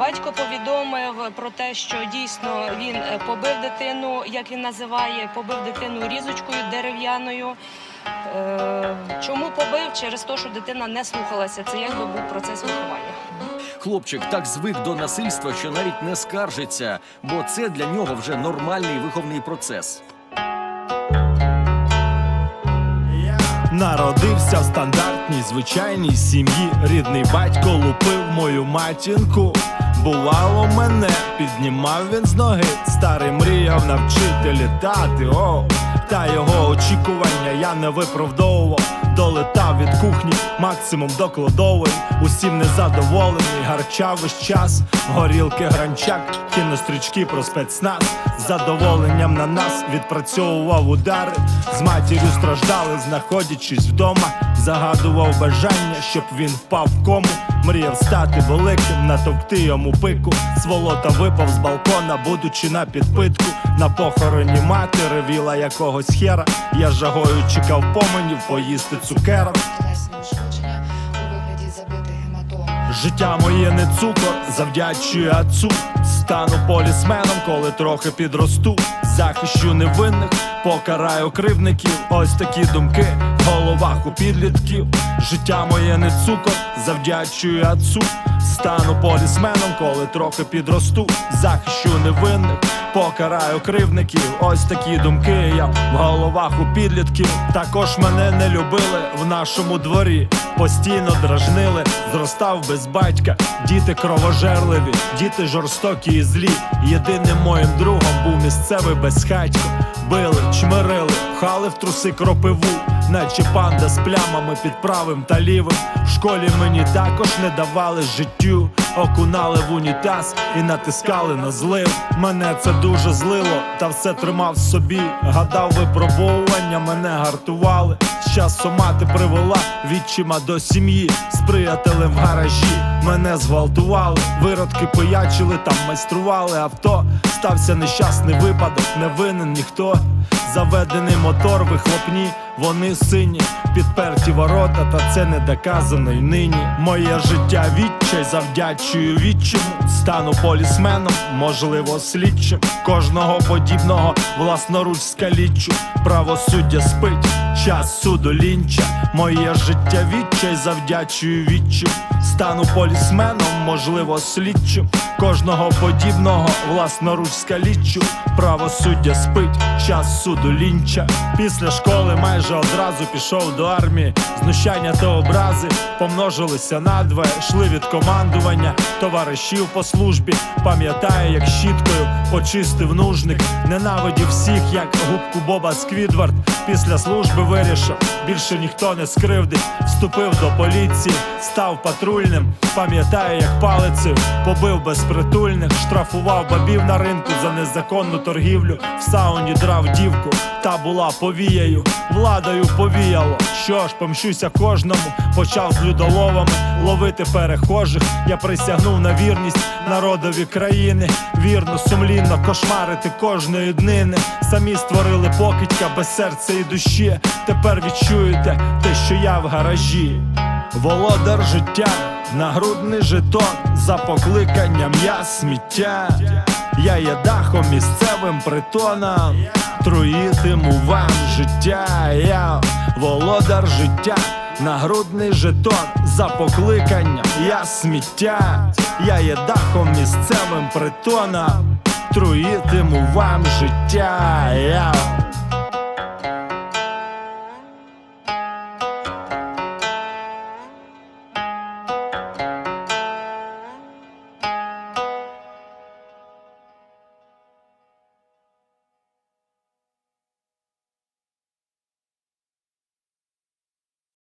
Батько повідомив про те, що дійсно він е, побив дитину, як він називає, побив дитину різочкою дерев'яною. Е, Чому побив? Через те, що дитина не слухалася. Це якби був процес виховання. Хлопчик так звик до насильства, що навіть не скаржиться, бо це для нього вже нормальний виховний процес. Народився в стандартній звичайній сім'ї. Рідний батько лупив мою матінку. Бувало мене, піднімав він з ноги. Старий мріяв навчити літати. О, та його очікування я не виправдовував. Долетав від кухні, максимум до кладової. Усім незадоволений, гарчав весь час. Горілки, гранчак, кінострічки про спецназ. Задоволенням на нас відпрацьовував удари. З матір'ю страждали, знаходячись вдома. Загадував бажання, щоб він впав в кому. Мріяв стати великим, натовкти йому пику. Сволота випав з балкона, будучи на підпитку. На похороні матері віла якогось хера. Я жагою чекав поменів поїсти цукерок. Життя моє не цукор, завдячую отцу. Стану полісменом, коли трохи підросту. Захищу невинних, покараю кривників. Ось такі думки в головах у підлітків. Життя моє не цукор, завдячую отцу. Стану полісменом, коли трохи підросту. Захищу невинних, покараю кривників. Ось такі думки я в головах у підлітків. Також мене не любили в нашому дворі. Постійно дражнили, зростав без батька. Діти кровожерливі, діти жорстокі і злі. Єдиним моїм другом був місцевий безхатько. Били, чмирили, пхали в труси кропиву, наче панда з плямами під правим та лівим. В школі мені також не давали життю, окунали в унітаз і натискали на злив. Мене це дуже злило, та все тримав собі. Гадав, випробовування мене гартували. З мати привела відчима до сім'ї з приятелем в гаражі. Мене зґвалтували, виродки пиячили, там майстрували авто. Стався нещасний випадок, не винен ніхто. Заведений мотор, вихлопні, вони сині, підперті ворота, та це не доказано й нині. Моє життя відчай, завдячую відчиму. Стану полісменом, можливо, слідчим. Кожного подібного власноруч скалічу. Правосуддя спить, час суду лінча. Моє життя відчай, завдячую відчим. Стану полісменом, можливо, слідчим. Кожного подібного власноруч скалічу. Правосуддя спить, час суду лінча. Після школи майже одразу пішов до армії. Знущання та образи помножилися надвоє, йшли від командування, товаришів по службі. Пам'ятаю, як щіткою почистив нужник. Ненавидів всіх, як губку Боба Сквідвард. Після служби вирішив, більше ніхто не скривдить. Вступив до поліції, став патрульним. Пам'ятаю, як палицею побив безпритульних, штрафував бабів на ринку за незаконну торгівлю. В сауні драв дівку, та була повією, владою повіяло. Що ж, помщуся кожному, почав з людоловами ловити перехожих. Я присягнув на вірність народові країни, вірно, сумлінно кошмарити кожної днини. Самі створили покидька без серця і душі. Тепер відчуєте те, що я в гаражі. Володар життя, нагрудний жетон, за покликанням я сміття. Я є дахом місцевим притоном, труїтиму вам життя. Я володар життя, нагрудний жетон, за покликанням я сміття. Я є дахом місцевим притоном, труїтиму вам життя. Я